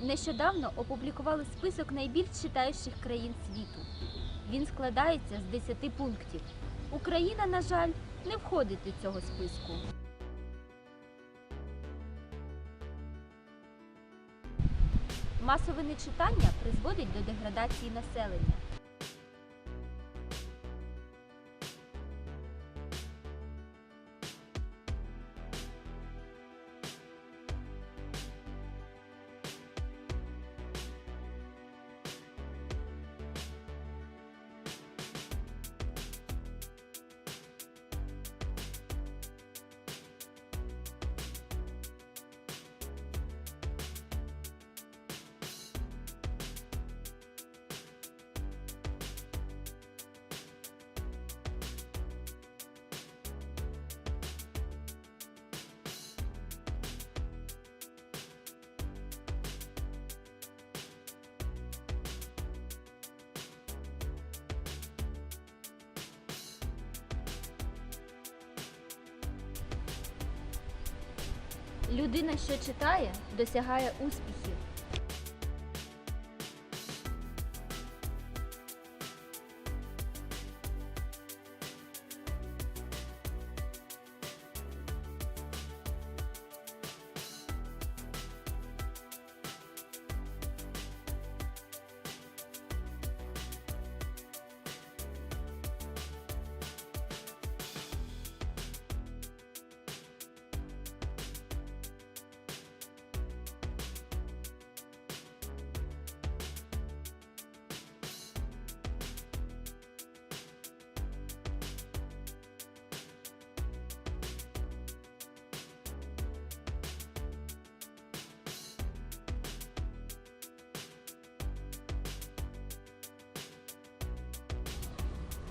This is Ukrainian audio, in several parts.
Нещодавно опублікували список найбільш читаючих країн світу. Він складається з 10 пунктів. Україна, на жаль, не входить до цього списку. Масове нечитання призводить до деградації населення. Людина, що читає, досягає успіхів.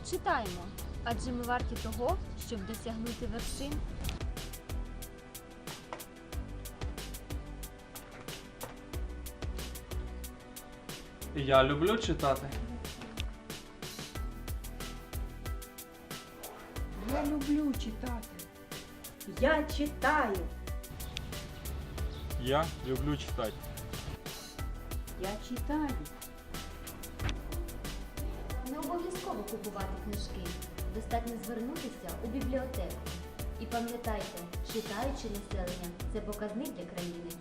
Читаємо, адже ми варті того, щоб досягнути вершин. Я люблю читати. Я люблю читати. Я читаю. Я люблю читати. Я читаю. Не обов'язково купувати книжки. Достатньо звернутися у бібліотеку. І пам'ятайте, читаючи населення це показник для країни.